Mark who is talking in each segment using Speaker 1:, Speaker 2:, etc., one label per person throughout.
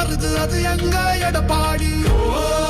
Speaker 1: வருது அது எங்க எடப்பாடி?
Speaker 2: ஓ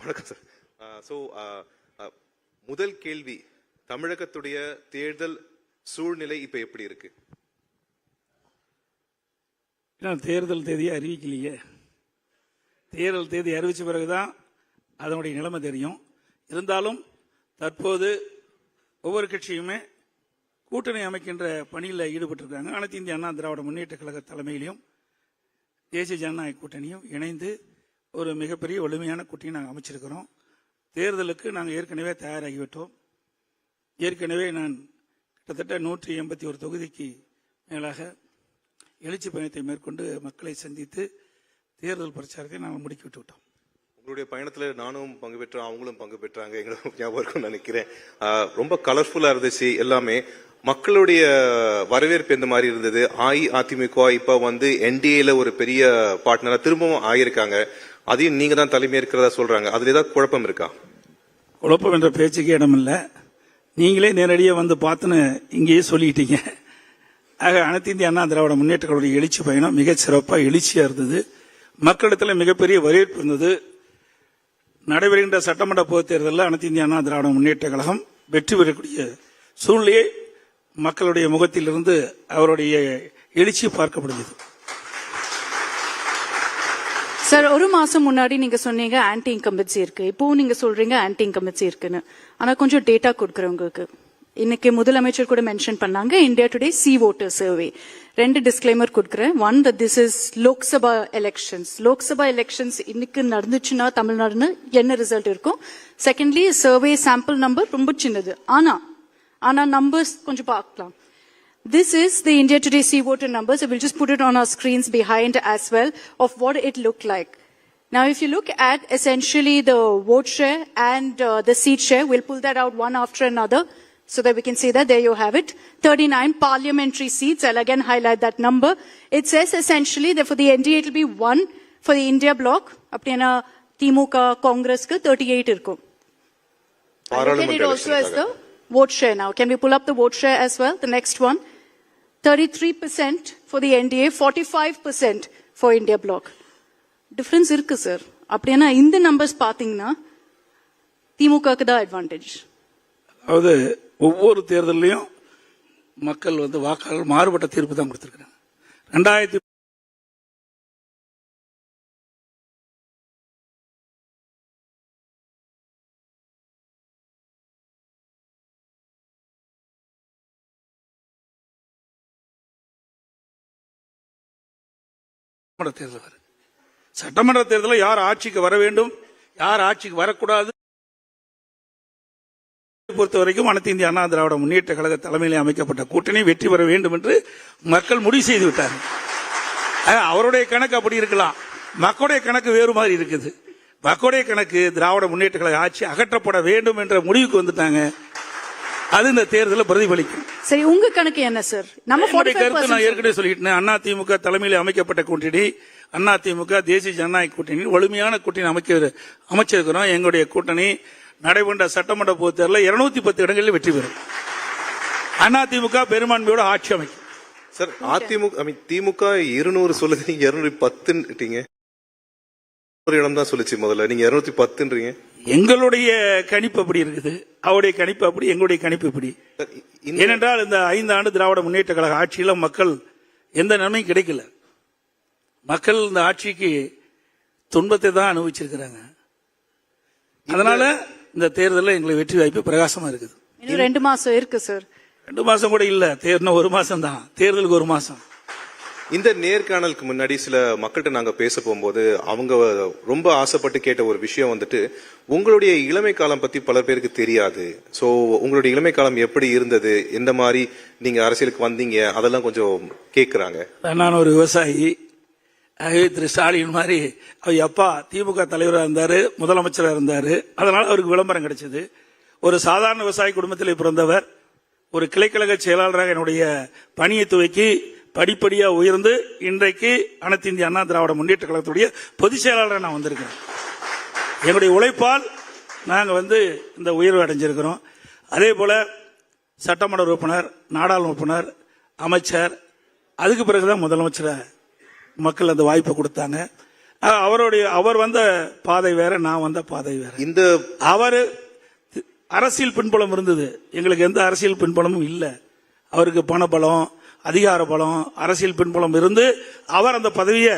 Speaker 3: வணக்கம் சார் ஸோ முதல் கேள்வி தமிழகத்துடைய தேர்தல் சூழ்நிலை இப்ப எப்படி இருக்கு?
Speaker 4: இன்னும் தேர்தல் தேதியை அறிவிக்கலையே. தேர்தல் தேதி அறிவித்த பிறகுதான் அதனுடைய நிலைமை தெரியும். இருந்தாலும் தற்போது ஒவ்வொரு கட்சியுமே கூட்டணி அமைக்கின்ற பணியில் ஈடுபட்டிருக்காங்க. அனைத்து இந்திய அண்ணா திராவிட முன்னேற்ற கழக தலைமையிலையும் தேசிய ஜனநாயக கூட்டணியும் இணைந்து ஒரு மிகப்பெரிய வலிமையான குட்டியை நாங்கள் அமைச்சிருக்கிறோம். தேர்தலுக்கு நாங்கள் ஏற்கனவே தயாராகிவிட்டோம். ஏற்கனவே நான் கிட்டத்தட்ட நூற்றி எண்பத்தி ஒரு தொகுதிக்கு மேலாக எழுச்சி பயணத்தை மேற்கொண்டு மக்களை சந்தித்து தேர்தல் பிரச்சாரத்தை நாங்கள் முடுக்கிவிட்டு விட்டோம்.
Speaker 3: உங்களுடைய பயணத்தில் நானும் பங்கு பெற்றோம் அவங்களும் பங்கு பெற்றாங்க. எங்களும் ஞாபகம் நினைக்கிறேன். ரொம்ப கலர்ஃபுல்லாக இருந்துச்சு எல்லாமே. மக்களுடைய வரவேற்பு எந்த மாதிரி இருந்தது? அஇஅதிமுக இப்போ வந்து என்டிஏல ஒரு பெரிய பார்ட்னராக திரும்பவும் ஆகியிருக்காங்க. அதையும் நீங்க தான் தலைமை இருக்கிறதா சொல்றாங்க. அதுல ஏதாவது குழப்பம் இருக்கா?
Speaker 4: குழப்பம் என்ற பேச்சுக்கே இடமில்லை நீங்களே நேரடியாக வந்து பார்த்துன்னு இங்கேயே சொல்லிக்கிட்டீங்க ஆக அனைத்து இந்திய அண்ணா திராவிட முன்னேற்ற எழுச்சி பயணம் மிகச் சிறப்பாக எழுச்சியாக இருந்தது. மக்களிடத்தில் மிகப்பெரிய வரவேற்பு இருந்தது. நடைபெறுகின்ற சட்டமன்ற பொதுத் தேர்தலில் அனைத்து இந்திய அண்ணா திராவிட முன்னேற்ற கழகம் வெற்றி பெறக்கூடிய சூழ்நிலையை மக்களுடைய முகத்திலிருந்து அவருடைய எழுச்சி பார்க்கப்படுகிறது.
Speaker 5: சார் ஒரு மாசம் முன்னாடி நீங்க சொன்னீங்க ஆன்டி இன்கம்பன்சி இருக்கு. இப்பவும் நீங்க சொல்றீங்க ஆன்டி இன்கம்பன்சி இருக்குன்னு. ஆனா கொஞ்சம் டேட்டா கொடுக்குறேன் உங்களுக்கு இன்னைக்கு முதலமைச்சர் கூட மென்ஷன் பண்ணாங்க India Today C voter survey ரெண்டு டிஸ்கிளைமர் கொடுக்குறேன். One that this is Lok Sabha elections Lok Sabha elections இன்னைக்கு நடந்துச்சுன்னா தமிழ்நாடுன்னு என்ன ரிசல்ட் இருக்கும்? செகண்ட்லி சர்வே சாம்பிள் நம்பர் ரொம்ப சின்னது. ஆனா ஆனா நம்பர்ஸ் கொஞ்சம் பார்க்கலாம். This is the India Today sea-water numbers. We'll just put it on our screens behind as well of what it looked like. Now, if you look at essentially the vote share and uh, the seat share, we'll pull that out one after another so that we can see that. There you have it. 39 parliamentary seats. I'll again highlight that number. It says essentially that for the NDA, it'll be one. For the India bloc, apna Timu ka Congress 38 irko. I look at it also as the vote share now. Can we pull up the vote share as well? The next one. 33% for the NDA, 45% for India bloc. Difference இருக்கு sir அப்படின்னா இந்த numbers பாத்தீங்கன்னா திமுகக்கு தான் advantage
Speaker 4: அதாவது ஒவ்வொரு தேர்தலையும் மக்கள் வந்து வாக்காளர் மாறுபட்ட தீர்ப்பு தான் கொடுத்திருக்கிறாங்க ரெண்டாயிரத்தி சட்டமன்ற தேர்தல் வருது. சட்டமன்ற தேர்தலில் யார் ஆட்சிக்கு வர வேண்டும்? யார் ஆட்சிக்கு வரக்கூடாது? பொறுத்த வரைக்கும் அனைத்து இந்திய அண்ணா திராவிட முன்னேற்ற கழக தலைமையில் அமைக்கப்பட்ட கூட்டணி வெற்றி பெற வேண்டும் என்று மக்கள் முடிவு செய்து விட்டார்கள். அவருடைய கணக்கு அப்படி இருக்கலாம். மக்களுடைய கணக்கு வேறு மாதிரி இருக்குது. மக்களுடைய கணக்கு திராவிட முன்னேற்ற கழக ஆட்சி அகற்றப்பட வேண்டும் என்ற முடிவுக்கு வந்துட்டாங்க. அது இந்த தேர்தலில் பிரதிபலிக்கும்.
Speaker 5: சரி உங்க கணக்கு என்ன சார் நம்ம
Speaker 4: கருத்து நான்
Speaker 5: 45%
Speaker 4: ஏற்கனவே சொல்லிட்டேன். அண்ணா திமுக தலைமையில் அமைக்கப்பட்ட கூட்டணி அண்ணா திமுக தேசிய ஜனநாயக கூட்டணி வலிமையான கூட்டணி அமைக்க அமைச்சிருக்கிறோம். எங்களுடைய கூட்டணி நடைபெற்ற சட்டமன்ற பொதுத் தேர்தலில் இருநூத்தி பத்து இடங்களில் வெற்றி பெறும். அண்ணா திமுக பெரும்பான்மையோட ஆட்சி அமைக்கும்.
Speaker 3: சார் அதிமுக திமுக இருநூறு சொல்லுது நீங்க இருநூறு பத்துன்றீங்க ஒரு இடம் தான் சொல்லுச்சு முதல்ல. நீங்க இருநூத்தி பத்துன்றீங்க.
Speaker 4: எங்களுடைய கணிப்பு அப்படி இருக்குது? அவருடைய கணிப்பு அப்படி எங்களுடைய கணிப்பு இப்படி. ஏனென்றால் இந்த ஐந்து ஆண்டு திராவிட முன்னேற்ற கழக ஆட்சியில மக்கள் எந்த நன்மையும் கிடைக்கல. மக்கள் இந்த ஆட்சிக்கு துன்பத்தை தான் அனுபவிச்சிருக்கிறாங்க. அதனால இந்த தேர்தலில் எங்களுக்கு வெற்றி வாய்ப்பு பிரகாசமா இருக்குது.
Speaker 5: ரெண்டு மாசம் இருக்கு சார்.
Speaker 4: ரெண்டு மாசம் கூட இல்ல தேர்தல் ஒரு மாசம் தான் தேர்தலுக்கு ஒரு மாசம்.
Speaker 3: இந்த நேர்காணலுக்கு முன்னாடி சில மக்கள்கிட்ட நாங்க பேச போகும்போது அவங்க ரொம்ப ஆசைப்பட்டு கேட்ட ஒரு விஷயம் வந்துட்டு உங்களுடைய இளமை காலம் பத்தி பல பேருக்கு தெரியாது. சோ உங்களுடைய இளமை காலம் எப்படி இருந்தது? எந்த மாதிரி நீங்க அரசியலுக்கு வந்தீங்க? அதெல்லாம் கொஞ்சம் கேக்குறாங்க.
Speaker 4: நான் ஒரு விவசாயி. ஆகவே திரு ஸ்டாலின் மாதிரி அவர் அப்பா திமுக தலைவராக இருந்தாரு முதலமைச்சராக இருந்தாரு. அதனால அவருக்கு விளம்பரம் கிடைச்சது. ஒரு சாதாரண விவசாய குடும்பத்தில் பிறந்தவர். ஒரு கிளைக்கழக செயலாளராக என்னுடைய பணியை துவக்கி படிப்படியா உயர்ந்து இன்றைக்கு அனைத்து இந்திய அண்ணா திராவிட முன்னேற்ற கழகத்துடைய பொதுச் செயலாளராக நான் வந்திருக்கேன் எங்களுடைய உழைப்பால் நாங்கள் வந்து இந்த உயர்வு அடைஞ்சிருக்கிறோம். அதே போல சட்டமன்ற உறுப்பினர் நாடாளுமன்ற உறுப்பினர் அமைச்சர் அதுக்கு பிறகுதான் முதலமைச்சரை மக்கள் அந்த வாய்ப்பை கொடுத்தாங்க. அவருடைய அவர் வந்த பாதை வேற நான் வந்த பாதை வேற.
Speaker 3: இந்த
Speaker 4: அவர் அரசியல் பின்புலம் இருந்தது. எங்களுக்கு எந்த அரசியல் பின்புலமும் இல்லை. அவருக்கு பணபலம் அதிகார பலம் அரசியல் பின்புலம் இருந்து அவர் அந்த பதவியை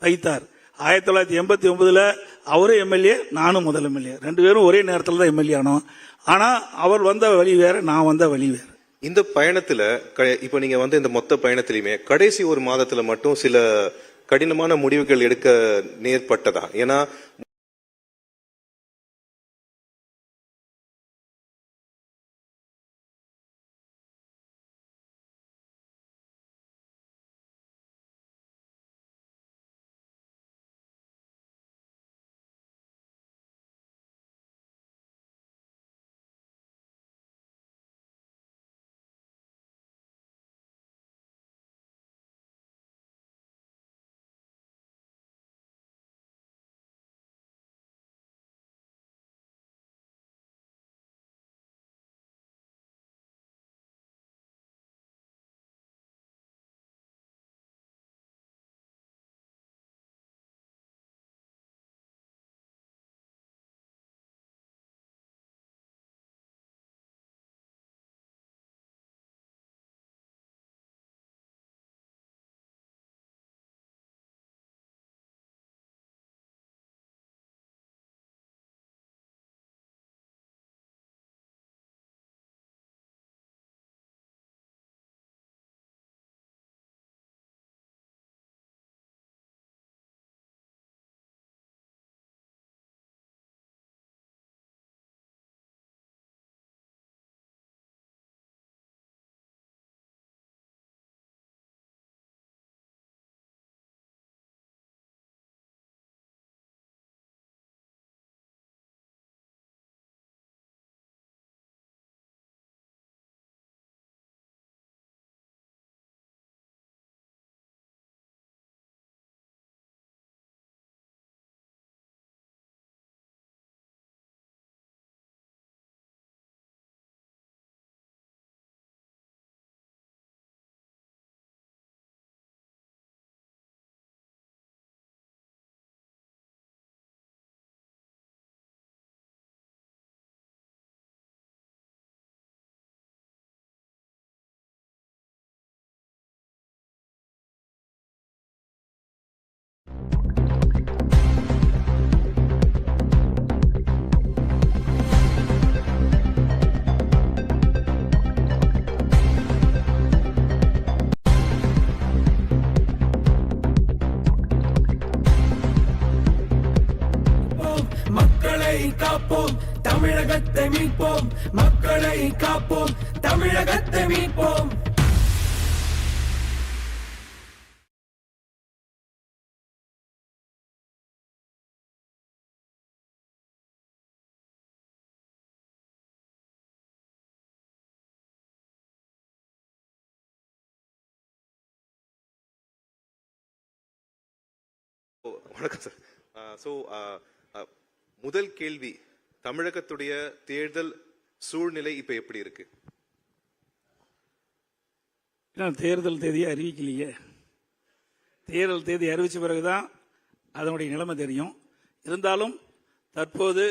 Speaker 4: வைத்தார். ஆயிரத்தி தொள்ளாயிரத்தி எண்பத்தி ஒன்பதுல அவரும் எம்எல்ஏ நானும் முதல் எம்எல்ஏ. ரெண்டு பேரும் ஒரே நேரத்தில் தான் எம்எல்ஏ ஆனோம். ஆனா அவர் வந்த வழி வேற நான் வந்த வழி வேற.
Speaker 3: இந்த பயணத்துல க- இப்ப நீங்க வந்து இந்த மொத்த பயணத்திலையுமே கடைசி ஒரு மாதத்துல மட்டும் சில கடினமான முடிவுகள் எடுக்க நேர்பட்டதா? ஏன்னா
Speaker 2: மீட்போம் மக்களை காப்போம். தமிழகத்தை மீட்போம்.
Speaker 3: வணக்கம் சார் ஸோ முதல் கேள்வி தமிழகத்துடைய தேர்தல் சூழ்நிலை இப்ப எப்படி இருக்கு?
Speaker 4: தேர்தல் தேதியை அறிவிக்கலையே. தேர்தல் தேதி அறிவித்த பிறகுதான் அதனுடைய நிலைமை தெரியும். இருந்தாலும் தற்போது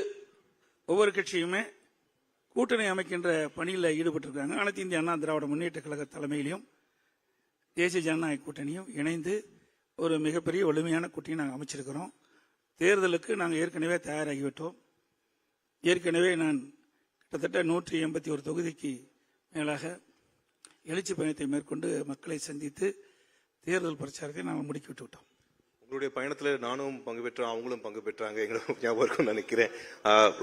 Speaker 4: ஒவ்வொரு கட்சியுமே கூட்டணி அமைக்கின்ற பணியில் ஈடுபட்டிருக்காங்க. அனைத்து இந்திய அண்ணா திராவிட முன்னேற்ற கழக தலைமையிலையும் தேசிய ஜனநாயக கூட்டணியும் இணைந்து ஒரு மிகப்பெரிய வலிமையான கூட்டணி நாங்கள் அமைச்சிருக்கிறோம். தேர்தலுக்கு நாங்கள் ஏற்கனவே தயாராகிவிட்டோம். ஏற்கனவே நான் கிட்டத்தட்ட நூற்றி எண்பத்தி ஒரு தொகுதிக்கு மேலாக எழுச்சி பயணத்தை மேற்கொண்டு மக்களை சந்தித்து தேர்தல் பிரச்சாரத்தை நாங்கள் முடுக்கிவிட்டு விட்டோம்.
Speaker 3: உங்களுடைய பயணத்துல நானும் பங்கு பெற்றேன் அவங்களும் பங்கு பெற்றாங்க எங்களுக்கு ஞாபகம் இருக்கும்னு நினைக்கிறேன்.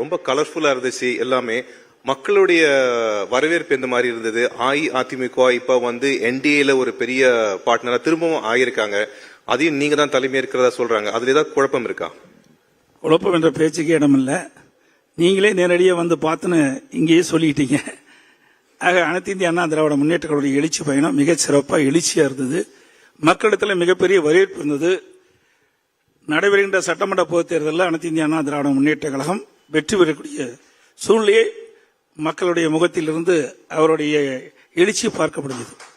Speaker 3: ரொம்ப கலர்ஃபுல்லா இருந்துச்சு எல்லாமே. மக்களுடைய வரவேற்பு எந்த மாதிரி இருந்தது? அஇஅதிமுக இப்ப வந்து என்டிஏல ஒரு பெரிய பார்ட்னரா திரும்பவும் ஆயிருக்காங்க. அதையும் நீங்க தான் தலைமை இருக்கிறதா சொல்றாங்க. அதுல ஏதாவது குழப்பம் இருக்கா?
Speaker 4: குழப்பம் என்ற பேச்சுக்கு இடமில்லை. நீங்களே நேரடியாக வந்து பார்த்துன்னு இங்கேயே சொல்லிட்டீங்க. ஆக அனைத்து இந்திய அண்ணா திராவிட முன்னேற்ற எழுச்சி பயணம் மிகச் சிறப்பாக எழுச்சியாக இருந்தது. மக்களிடத்தில் மிகப்பெரிய வரவேற்பு இருந்தது. நடைபெறுகின்ற சட்டமன்ற பொதுத் தேர்தலில் அனைத்து இந்திய அண்ணா திராவிட முன்னேற்ற கழகம் வெற்றி பெறக்கூடிய சூழ்நிலையை மக்களுடைய முகத்திலிருந்து அவருடைய எழுச்சி பார்க்கப்படுகிறது.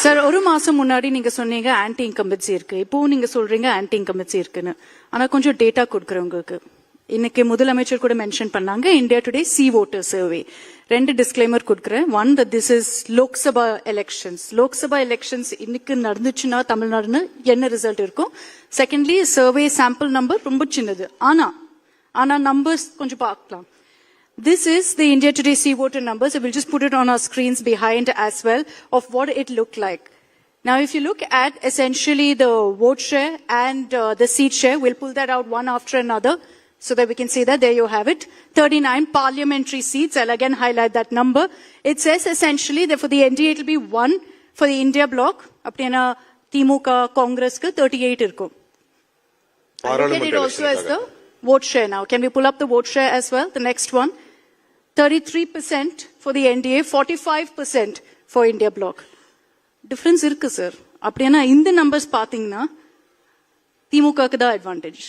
Speaker 5: சார் ஒரு மாசம் முன்னாடி நீங்க சொன்னீங்க ஆன்டி இன்கம்பன்சி இருக்கு. இப்போ நீங்க சொல்றீங்க ஆன்டி இன்கம்பன்சி இருக்குன்னு. ஆனா கொஞ்சம் டேட்டா கொடுக்குறவங்களுக்கு. இன்னைக்கு முதலமைச்சர் கூட மென்ஷன் பண்ணாங்க India Today C voter survey ரெண்டு டிஸ்க்ளைமர் கொடுக்குறேன். One the this is Lok Sabha elections Lok Sabha elections இன்னைக்கு நடந்துச்சுன்னா தமிழ்நாடுன்னு என்ன ரிசல்ட் இருக்கும்? செகண்ட்லி சர்வே சாம்பிள் நம்பர் ரொம்ப சின்னது. ஆனா ஆனா நம்பர்ஸ் கொஞ்சம் பார்க்கலாம். This is the India Today sea water numbers. So we'll just put it on our screens behind as well of what it looked like. Now, if you look at essentially the vote share and uh, the seat share, we'll pull that out one after another so that we can see that. There you have it. 39 parliamentary seats. I'll again highlight that number. It says essentially that for the NDA, it'll be one. For the India bloc, apna Timuka Congress ka 38 irko. I look at it also as the vote share now. Can we pull up the vote share as well? The next one. 33% for the NDA, 45% for India bloc. Difference இருக்கு sir அப்படின்னா இந்த numbers பாத்தீங்கன்னா திமுகக்கு தான் advantage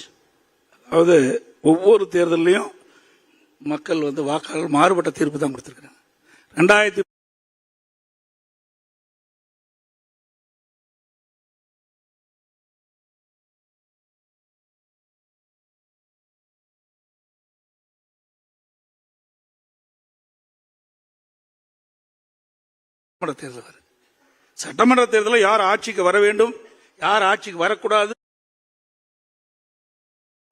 Speaker 4: அதாவது ஒவ்வொரு தேர்தலையும் மக்கள் வந்து வாக்காளர்கள் மாறுபட்ட தீர்ப்பு தான் கொடுத்திருக்கிறாங்க. ரெண்டாயிரத்தி சட்டமன்ற தேர்தல் வருது. சட்டமன்ற தேர்தலில் யார் ஆட்சிக்கு வர வேண்டும்? யார் ஆட்சிக்கு வரக்கூடாது?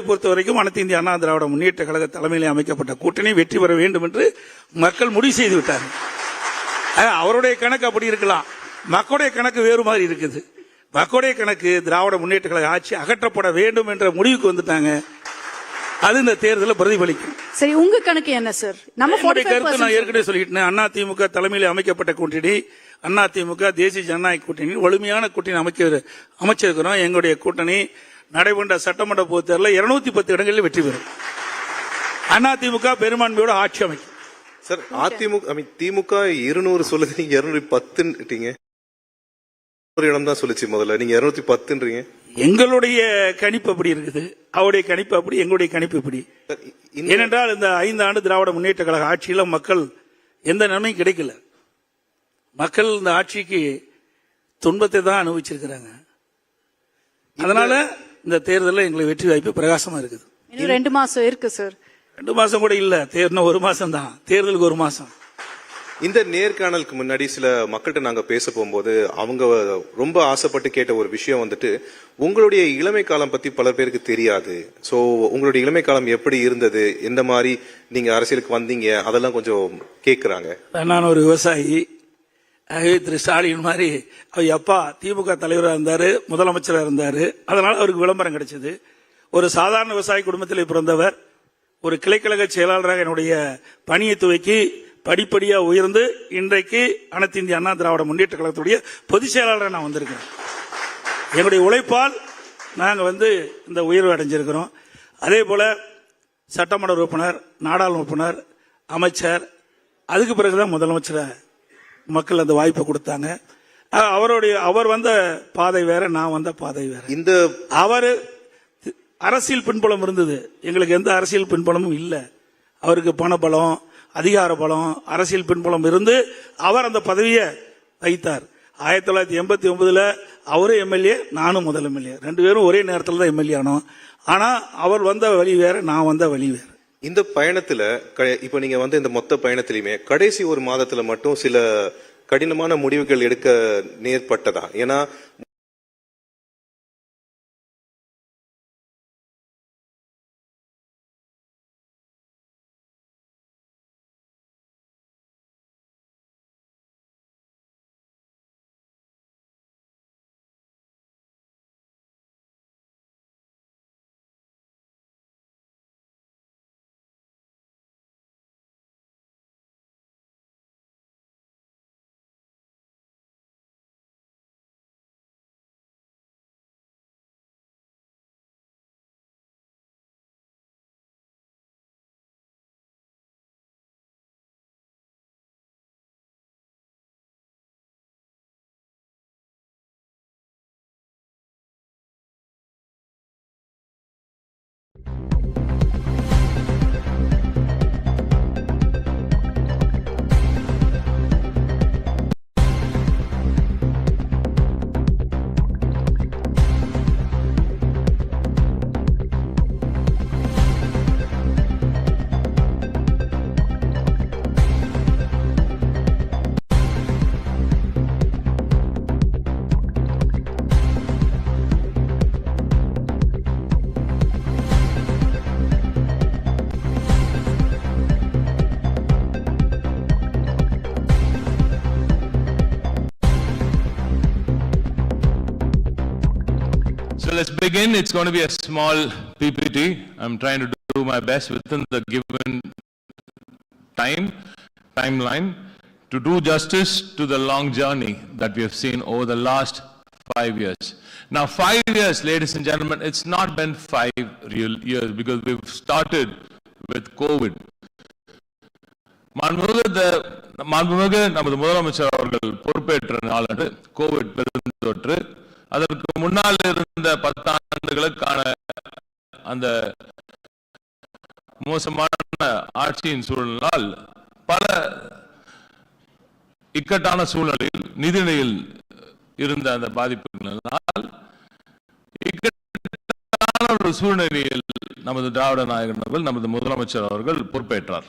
Speaker 4: பொறுத்த வரைக்கும் அனைத்து இந்திய அண்ணா திராவிட முன்னேற்ற கழக தலைமையில் அமைக்கப்பட்ட கூட்டணி வெற்றி பெற வேண்டும் என்று மக்கள் முடிவு செய்து விட்டார்கள். அவருடைய கணக்கு அப்படி இருக்கலாம். மக்களுடைய கணக்கு வேறு மாதிரி இருக்குது. மக்களுடைய கணக்கு திராவிட முன்னேற்ற கழக ஆட்சி அகற்றப்பட வேண்டும் என்ற முடிவுக்கு வந்துட்டாங்க. அது இந்த தேர்தலில் பிரதிபலிக்கும்.
Speaker 5: சரி உங்க கணக்கு என்ன சார் நம்ம
Speaker 4: என்னுடைய
Speaker 5: 45%
Speaker 4: கருத்து நான் ஏற்கனவே சொல்லிட்டேன். அண்ணா திமுக தலைமையில் அமைக்கப்பட்ட கூட்டணி அண்ணா திமுக தேசிய ஜனநாயக கூட்டணி வலிமையான கூட்டணி அமைக்க அமைச்சிருக்கிறோம். எங்களுடைய கூட்டணி நடைபெற்ற சட்டமன்ற பொதுத் தேர்தலில் இருநூத்தி பத்து இடங்களில் வெற்றி பெறும். அண்ணா திமுக பெரும்பான்மையோட ஆட்சி அமைக்கும்.
Speaker 3: சார் அதிமுக திமுக இருநூறு சொல்லுது நீங்க இருநூறு பத்துன்னுட்டீங்க. ஒரு இடம் தான் சொல்லுச்சு முதல்ல. நீங்க இருநூத்தி பத்துன்றீங்க.
Speaker 4: எங்களுடைய கணிப்பு அப்படி இருக்குது. அவருடைய கணிப்பு அப்படி எங்களுடைய கணிப்பு இப்படி. ஏனென்றால் இந்த ஐந்து ஆண்டு திராவிட முன்னேற்ற கழக ஆட்சியில மக்கள் எந்த நன்மையும் கிடைக்கல. மக்கள் இந்த ஆட்சிக்கு துன்பத்தை தான் அனுபவிச்சிருக்கிறாங்க. அதனால இந்த தேர்தலில் எங்களுக்கு வெற்றி வாய்ப்பு பிரகாசமா இருக்குது.
Speaker 5: இன்னும் ரெண்டு மாசம் இருக்கு சார்
Speaker 4: ரெண்டு மாசம் கூட இல்ல தேர்தல் ஒரு மாசம் தான் தேர்தலுக்கு ஒரு மாசம்.
Speaker 3: இந்த நேர்காணலுக்கு முன்னாடி சில மக்கள்கிட்ட நாங்க பேச போகும்போது அவங்க ரொம்ப ஆசைப்பட்டு கேட்ட ஒரு விஷயம் வந்துட்டு உங்களுடைய இளமை காலம் பத்தி பல பேருக்கு தெரியாது. சோ உங்களுடைய இளமை காலம் எப்படி இருந்தது? எந்த மாதிரி நீங்க அரசியலுக்கு வந்தீங்க? அதெல்லாம் கொஞ்சம் கேக்குறாங்க.
Speaker 4: நான் ஒரு விவசாயி. திரு ஸ்டாலின் மாதிரி அவர் அப்பா திமுக தலைவராக இருந்தாரு முதலமைச்சராக இருந்தாரு. அதனால அவருக்கு விளம்பரம் கிடைச்சது. ஒரு சாதாரண விவசாய குடும்பத்தில் பிறந்தவர் ஒரு கிளைக்கழக செயலாளராக என்னுடைய பணியை துவக்கி படிப்படியா உயர்ந்து இன்றைக்கு அனைத்து இந்திய அண்ணா திராவிட முன்னேற்ற கழகத்துடைய பொதுச் செயலாளராக நான் வந்திருக்கிறேன். என்னுடைய உழைப்பால் நாங்கள் வந்து இந்த உயர்வு அடைஞ்சிருக்கிறோம். அதே போல சட்டமன்ற உறுப்பினர் நாடாளுமன்ற உறுப்பினர் அமைச்சர் அதுக்கு பிறகுதான் முதலமைச்சரை மக்கள் அந்த வாய்ப்பை கொடுத்தாங்க. அவருடைய அவர் வந்த பாதை வேற நான் வந்த பாதை வேற.
Speaker 3: இந்த
Speaker 4: அவர் அரசியல் பின்புலம் இருந்தது. எங்களுக்கு எந்த அரசியல் பின்புலமும் இல்லை. அவருக்கு பணபலம் அதிகார பலம் அரசியல் பின்புலம் இருந்து அவர் அந்த பதவியை வைத்தார். ஆயிரத்தி தொள்ளாயிரத்தி எண்பத்தி ஒன்பதுல அவரும் எம்எல்ஏ நானும் முதல் எம்எல்ஏ. ரெண்டு பேரும் ஒரே நேரத்தில் தான் எம்எல்ஏ ஆனோம். ஆனா அவர் வந்த வழி வேற நான் வந்த வழி வேற.
Speaker 3: இந்த பயணத்துல க- இப்ப நீங்க வந்து இந்த மொத்த பயணத்திலையுமே கடைசி ஒரு மாதத்துல மட்டும் சில கடினமான முடிவுகள் எடுக்க நேர்பட்டதா? ஏன்னா
Speaker 6: begin. It's going to be a small PPT. I'm trying to do my best within the given time, timeline, to do justice to the long journey that we have seen over the last five years. Now, five years, ladies and gentlemen, it's not been five real years because we've started with COVID. மாண்புமிகு நமது முதலமைச்சர் அவர்கள் பொறுப்பேற்ற நாளன்று Covid பெருந்தொற்று அதற்கு முன்னால் இருந்த ஆண்டுகளுக்கான அந்த மோசமான ஆட்சியின் சூழலால் பல இக்கட்டான சூழலில் நிதிநிலையில் இருந்த அந்த பாதிப்புகளினால் இக்கட்டான ஒரு சூழ்நிலையில் நமது திராவிட நாயகன் அவர்கள் நமது முதலமைச்சர் அவர்கள் பொறுப்பேற்றார்.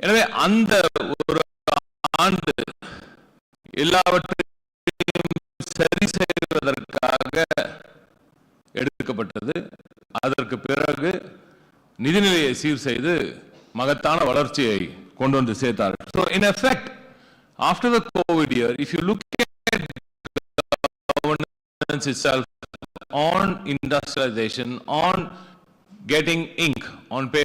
Speaker 6: எனவே அந்த ஒரு ஆண்டு எல்லாவற்றையும் சரி செய்வதற்காக எடுக்கப்பட்டது அதற்கு பிறகு நிதிநிலையை சீர் செய்து மகத்தான வளர்ச்சியை கொண்டு வந்து சேர்த்தார் so in effect after the covid year if you look governance itself on industrialization, on getting ink.